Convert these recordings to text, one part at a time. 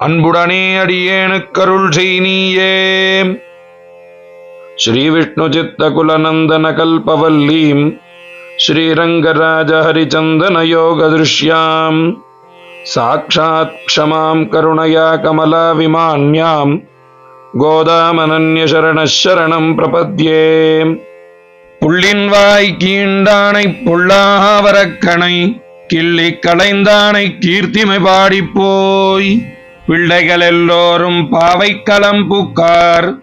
அன்புடனே அடியேனுக்கருள் செய் நீயே ஸ்ரீ விஷ்ணு சித்த குலநந்தன கல்பவல்லீம் ஸ்ரீரங்கராஜ ஹரிச்சந்தன யோக திருஷ்யாம். சாட்சாத் க்ஷமாம் கருணையா கமலா விமான்யாம் கோதாமனன்யசரணம் பிரபத்யே. புள்ளின் வாய் கீண்டானை புள்ளாவரக்கணை கிள்ளி களைந்தானை கீர்த்திமை பாடிப்போய். போய் பிள்ளைகள் எல்லோரும் பாவைக்களம் புக்கார்.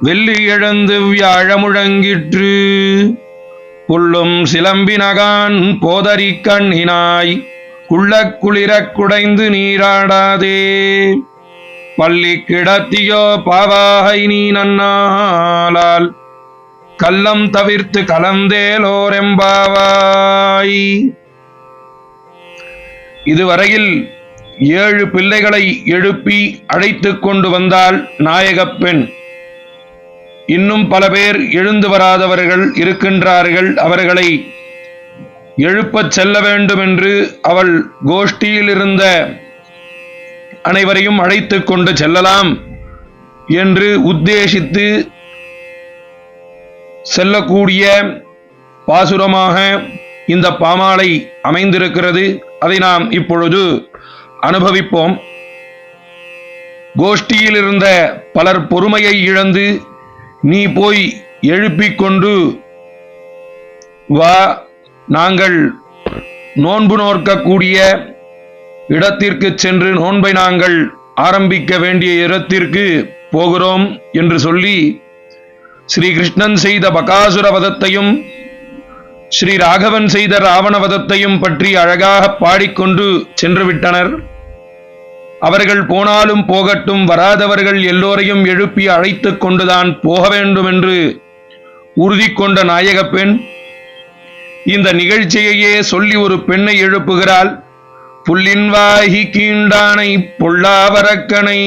வெள்ளி எழுந்து வியாழ முழங்கிற்று புல்லும் சிலம்பினகான் போதரி கண்ணினாய். உள்ள குளிரக் குடைந்து நீராடாதே. பள்ளி கிடத்தியோ பாவாகை நீ நன்னாலால் கல்லம் தவிர்த்து கலந்தேலோரெம்பாவாய். இதுவரையில் ஏழு பிள்ளைகளை எழுப்பி அழைத்து கொண்டு வந்தாள் நாயகப் பெண். இன்னும் பல பேர் எழுந்து வராதவர்கள் இருக்கின்றார்கள். அவர்களை எழுப்பச் செல்ல வேண்டும் என்று அவள் கோஷ்டியில் இருந்த அனைவரையும் அழைத்து கொண்டு செல்லலாம் என்று உத்தேசித்து செல்லக்கூடிய பாசுரமாக இந்த பாமாலை அமைந்திருக்கிறது. அதை நாம் இப்பொழுது அனுபவிப்போம். கோஷ்டியில் இருந்த பலர் பொறுமையை இழந்து நீ போய் எழுப்பிக் கொண்டு வா நாங்கள் நோன்பு நோக்கக்கூடிய இடத்திற்கு சென்று நோன்பை நாங்கள் ஆரம்பிக்க வேண்டிய இடத்திற்கு போகிறோம் என்று சொல்லி ஸ்ரீகிருஷ்ணன் செய்த பகாசுர வதத்தையும் ஸ்ரீ ராகவன் செய்த ராவணவதத்தையும் பற்றி அழகாக பாடிக்கொண்டு சென்று விட்டனர். அவர்கள் போனாலும் போகட்டும் வராதவர்கள் எல்லோரையும் எழுப்பி அழைத்துக் கொண்டுதான் போக வேண்டும் என்று உறுதி கொண்ட நாயகப் பெண் இந்த நிகழ்ச்சியையே சொல்லி ஒரு பெண்ணை எழுப்புகிறாள். புல்லின்வாகி கீண்டானை பொல்லாவரக்கனை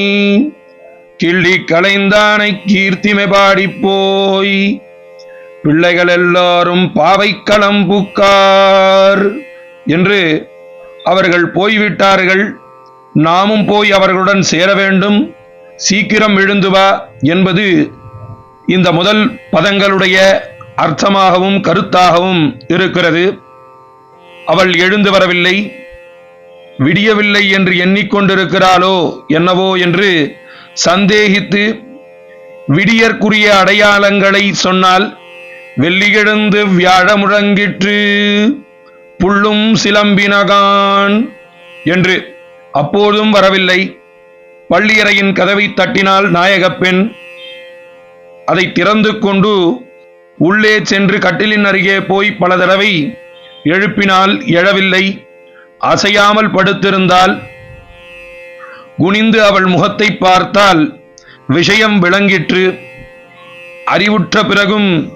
கிள்ளி களைந்தானை கீர்த்திமை பாடிப் போய் பிள்ளைகள் எல்லாரும் பாவைக்களம்புக்கார் என்று அவர்கள் போய்விட்டார்கள். நாமும் போய் அவர்களுடன் சேர வேண்டும். சீக்கிரம் எழுந்து வா என்பது இந்த முதல் பதங்களுடைய அர்த்தமாகவும் கருத்தாகவும் இருக்கிறது. அவள் எழுந்து வரவில்லை. விடியவில்லை என்று எண்ணிக்கொண்டிருக்கிறாளோ என்னவோ என்று சந்தேகித்து விடியற்குரிய அடையாளங்களை சொன்னால் வெள்ளியெழுந்து வியாழ முழங்கிற்று புள்ளும் சிலம்பினகான் என்று அப்போதும் வரவில்லை. பள்ளியறையின் கதவை தட்டினால் நாயகப் பெண் அதை திறந்து கொண்டு உள்ளே சென்று கட்டிலின் அருகே போய் பல தடவை எழுப்பினால் எழவில்லை. அசையாமல் படுத்திருந்தால் குனிந்து அவள் முகத்தை பார்த்தால் விஷயம் விளங்கிற்று. அறிவுற்ற பிறகும்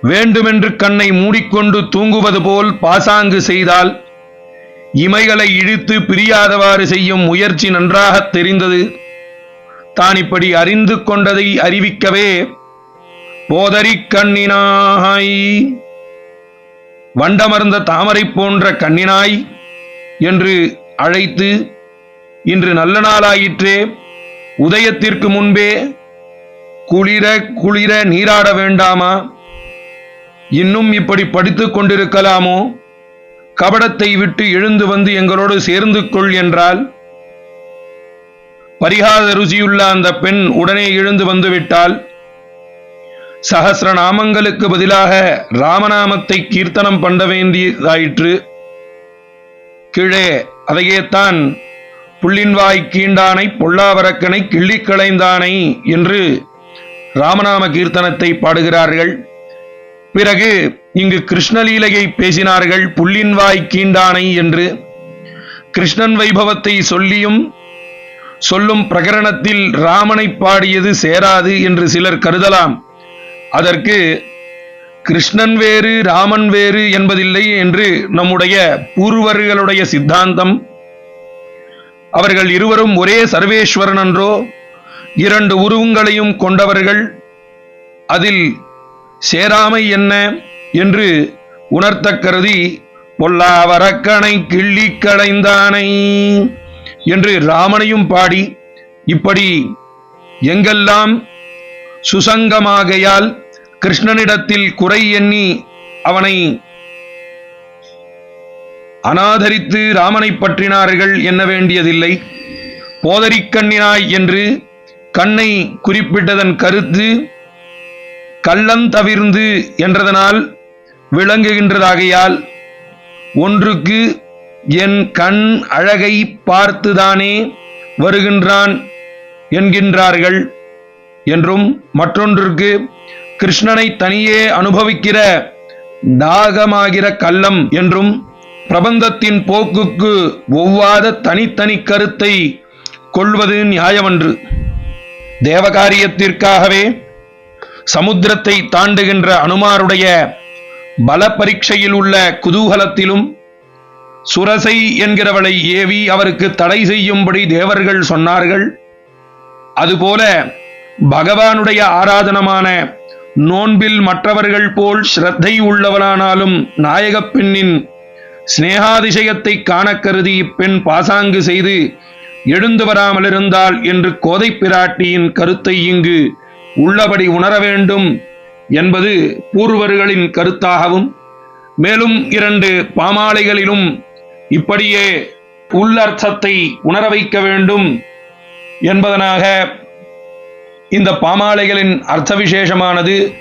வேண்டுமென்று கண்ணை மூடிக்கொண்டு தூங்குவது போல் பாசாங்கு செய்தால் இமைகளை இழுத்து பிரியாதவாறு செய்யும் முயற்சி நன்றாக தெரிந்தது. தான் இப்படி அறிந்து கொண்டதை அறிவிக்கவே போதரி கண்ணினாய் வண்டமர்ந்த தாமரை போன்ற கண்ணினாய் என்று அழைத்து இன்று நல்ல நாளாயிற்றே உதயத்திற்கு முன்பே குளிர குளிர நீராட வேண்டாமா? இன்னும் இப்படி படித்துக் கொண்டிருக்கலாமோ? கபடத்தை விட்டு எழுந்து வந்து எங்களோடு சேர்ந்து கொள் என்றால் பரிகாத ருசியுள்ள அந்த பெண் உடனே எழுந்து வந்துவிட்டால் சகசிர நாமங்களுக்கு பதிலாக ராமநாமத்தை கீர்த்தனம் பண்ண வேண்டியதாயிற்று. கீழே அதையேத்தான் புள்ளின்வாய் கீண்டானை பொல்லாவரக்கனை கிள்ளிக்களைந்தானை என்று ராமநாம கீர்த்தனத்தை பாடுகிறார்கள். பிறகு இங்கு கிருஷ்ணலீலையை பேசினார்கள் புள்ளின்வாய் கீண்டானை என்று. கிருஷ்ணன் வைபவத்தை சொல்லியும் சொல்லும் பிரகரணத்தில் ராமனை பாடியது சேராது என்று சிலர் கருதலாம். அதற்கு கிருஷ்ணன் வேறு ராமன் வேறு என்பதில்லை என்று நம்முடைய பூர்வர்களுடைய சித்தாந்தம். அவர்கள் இருவரும் ஒரே சர்வேஸ்வரன் என்றோ இரண்டு உருவங்களையும் கொண்டவர்கள். அதில் சேராமை என்ன என்று உணர்த்த கருதி பொல்லாவரக்கனை கிள்ளி களைந்தானை என்று ராமனையும் பாடி இப்படி எங்கெல்லாம் சுசங்கமாகையால் கிருஷ்ணனிடத்தில் குறை எண்ணி அவனை அனாதரித்து ராமனை பற்றினார்கள் என்ன வேண்டியதில்லை. போதரிக்கண்ணினாய் என்று கண்ணை குறிப்பிட்டதன் கருத்து கள்ளந்தவிர்ந்து என்றதனால் விளங்குகின்றதாகையால் ஒன்றுக்கு என் கண் அழகை பார்த்துதானே வருகின்றான் என்கின்றார்கள் என்றும் மற்றொன்றுக்கு கிருஷ்ணனை தனியே அனுபவிக்கிற தாகமாகிற கள்ளம் என்றும் பிரபந்தத்தின் போக்குக்கு ஒவ்வாத தனித்தனி கருத்தை கொள்வது நியாயமன்று. தேவகாரியத்திற்காகவே சமுத்திரத்தை தாண்டுகின்ற அனுமாருடைய பல பரீட்சையில் உள்ள குதூகலத்திலும் சுரசை என்கிறவளை ஏவி அவருக்கு தடை செய்யும்படி தேவர்கள் சொன்னார்கள். அதுபோல பகவானுடைய ஆராதனமான நோன்பில் மற்றவர்கள் போல் ஸ்ரத்தை உள்ளவளானாலும் நாயகப் பெண்ணின் சிநேகாதிசயத்தை காணக் கருதி இப்பெண் பாசாங்கு செய்து எழுந்து வராமலிருந்தாள் என்று கோதை பிராட்டியின் கருத்தை இங்கு உள்ளபடி உணர வேண்டும் என்பது பூர்வர்களின் கருத்தாகவும் மேலும் இரண்டு பாமாலைகளிலும் இப்படியே உள்ளர்த்தத்தை உணர வைக்க வேண்டும் என்பதனாக இந்த பாமாலைகளின் அர்த்த விசேஷமானது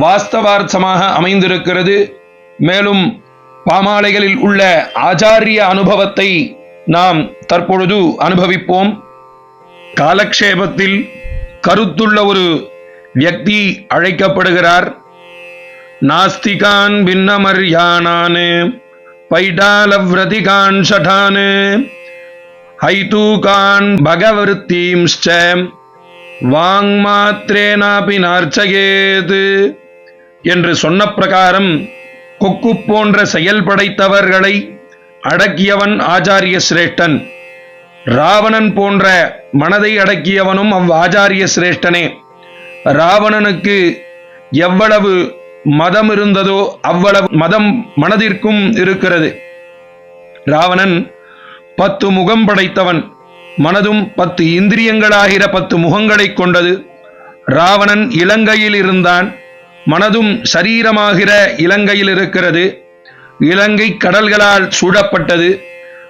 வாஸ்தவார்த்தமாக அமைந்திருக்கிறது. மேலும் பாமாலைகளில் உள்ள ஆச்சாரிய அனுபவத்தை நாம் தற்பொழுது அனுபவிப்போம். காலக்ஷேபத்தில் கருத்துள்ள ஒரு வியக்தி அழைக்கப்படுகிறார். நாஸ்திகான் பின்னமர்யானான் பைடாலவ்ரதிகான் ஷடானு ஹைதூகான் பகவருத்தீம்ச்ச வாங்மாத்திரேனாபி நார்ச்சகேது என்று சொன்ன பிரகாரம் கொக்கு போன்ற செயல் படைத்தவர்களை அடக்கியவன் ஆச்சாரிய சிரேஷ்டன். ராவணன் போன்ற மனதை அடக்கியவனும் அவ் ஆச்சாரிய சிரேஷ்டனே. ராவணனுக்கு எவ்வளவு மதம் இருந்ததோ அவ்வளவு மதம் மனதிற்கும் இருக்கிறது. ராவணன் பத்து முகம் படைத்தவன் மனதும் பத்து இந்திரியங்களாகிற பத்து முகங்களைக் கொண்டது. ராவணன் இலங்கையில் இருந்தான் மனதும் சரீரமாகிற இலங்கையில் இருக்கிறது. இலங்கை கடல்களால் சூழப்பட்டது.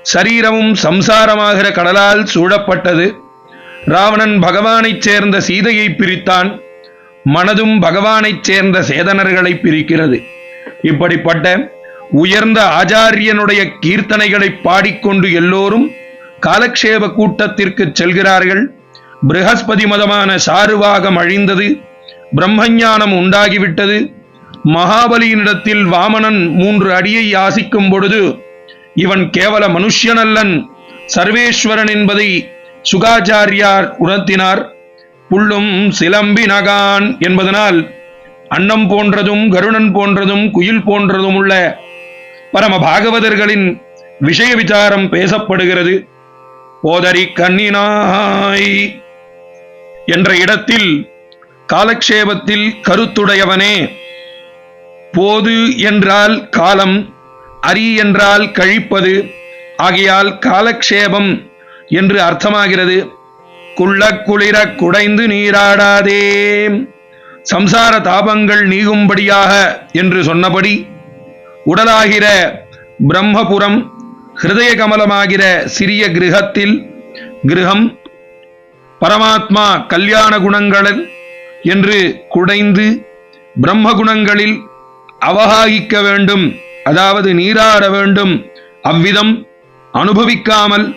சரீரமும் சம்சாரமாகிற கடலால் சூழப்பட்டது. ராவணன் பகவானைச் சேர்ந்த சீதையை பிரித்தான். மனதும் பகவானைச் சேர்ந்த சேதனர்களை பிரிக்கிறது. இப்படிப்பட்ட உயர்ந்த ஆச்சாரியனுடைய கீர்த்தனைகளை பாடிக்கொண்டு எல்லோரும் காலக்ஷேப கூட்டத்திற்கு செல்கிறார்கள். ப்ரஹஸ்பதி மதமான சாருவாகம் அழிந்தது. பிரம்மஞானம் உண்டாகிவிட்டது. மகாபலியினிடத்தில் வாமனன் மூன்று அடியை யாசிக்கும் பொழுது இவன் கேவல மனுஷ்யனல்லன். சர்வேஸ்வரன் என்பதை சுகாச்சாரியார் உணர்த்தினார். புல்லும் சிலம்பி நகான் என்பதனால் அன்னம் போன்றதும் கருணன் போன்றதும் குயில் போன்றதும் உள்ள பரம பாகவதர்களின் விஷய விசாரம் பேசப்படுகிறது. போதரி கண்ணினாய் என்ற இடத்தில் காலக்ஷேபத்தில் கருத்துடையவனே. போது என்றால் காலம் அரி என்றால் கழிப்பது. ஆகையால் காலக்ஷேபம் என்று அர்த்தமாகிறது. குள்ள குளிர குடைந்து நீராடாதே. சம்சார தாபங்கள் நீங்கும்படியாக என்று சொன்னபடி உடலாகிற பிரம்மபுரம் ஹிருதய கமலமாகிற சிறிய கிரகத்தில் கிரகம் பரமாத்மா கல்யாண குணங்கள் என்று குடைந்து பிரம்ம குணங்களில் அவகாகிக்க வேண்டும் அதாவது நீராட வேண்டும். அவ்விதம் அனுபவிக்காமல்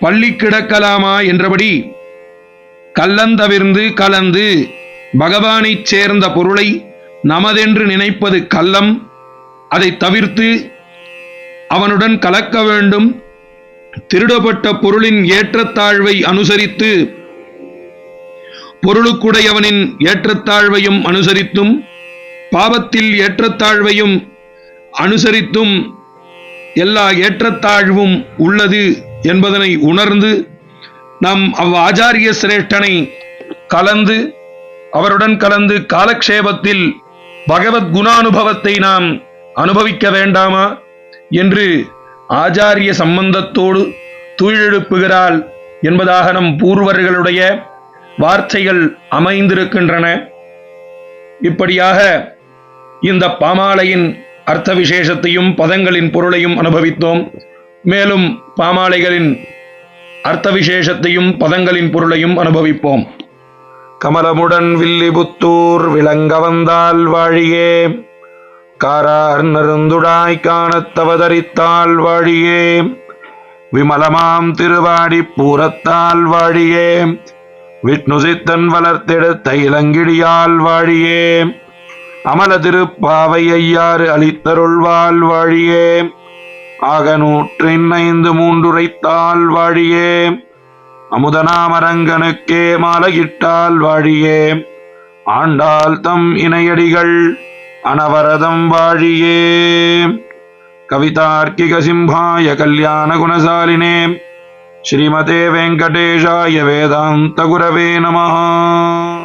பள்ளி கிடக்கலாமா என்றபடி கல்லந்தவிர்ந்து கலந்து பகவானைச் சேர்ந்த பொருளை நமதென்று நினைப்பது கள்ளம். அதை தவிர்த்து அவனுடன் கலக்க வேண்டும். திருடப்பட்ட பொருளின் ஏற்றத்தாழ்வை அனுசரித்து பொருளுக்குடையவனின் ஏற்றத்தாழ்வையும் அனுசரித்தும் பாவத்தில் ஏற்றத்தாழ்வையும் அனுசரித்தும் எல்லா ஏற்றத்தாழ்வும் உள்ளது என்பதனை உணர்ந்து நம் அவ் ஆச்சாரிய சிரேஷ்டனை கலந்து அவருடன் கலந்து காலக்ஷேபத்தில் பகவத் குணானுபவத்தை நாம் அனுபவிக்க வேண்டாமா என்று ஆச்சாரிய சம்பந்தத்தோடு தூழெழுப்புகிறாள் என்பதாக நம் பூர்வர்களுடைய வார்த்தைகள் அமைந்திருக்கின்றன. இப்படியாக இந்த பாமாலையின் அர்த்த விசேஷத்தையும் பதங்களின் பொருளையும் அனுபவித்தோம். மேலும் பாமாலைகளின் அர்த்த விசேஷத்தையும் பதங்களின் பொருளையும் அனுபவிப்போம். கமலமுடன் வில்லிபுத்தூர் விளங்க வந்தால் வாழியே. காரார் நருந்துடாய் காணத்தவதரித்தால் வாழியே. விமலமாம் திருவாடி பூரத்தால் வாழியே. விஷ்ணுசித்தன் வளர்த்தெடுத்த இளங்கிடியால் வாழியே. அமல திருப்பாவை ஐயாறு அளித்தருள்வாள் வாழியே. ஆக நூற்றின் ஐந்து மூன்றுரைத்தாள் வாழியே. அமுதநாமரங்கனுக்கே மாலையிட்டால் வாழியே. ஆண்டாள் தம் இணையடிகள் அனவரதம் வாழியே. கவிதார்க்கிக சிம்ஹாய கல்யாண குணசாலினே. ஸ்ரீமதே வெங்கடேஷாய வேதாந்த குரவே நமஹா.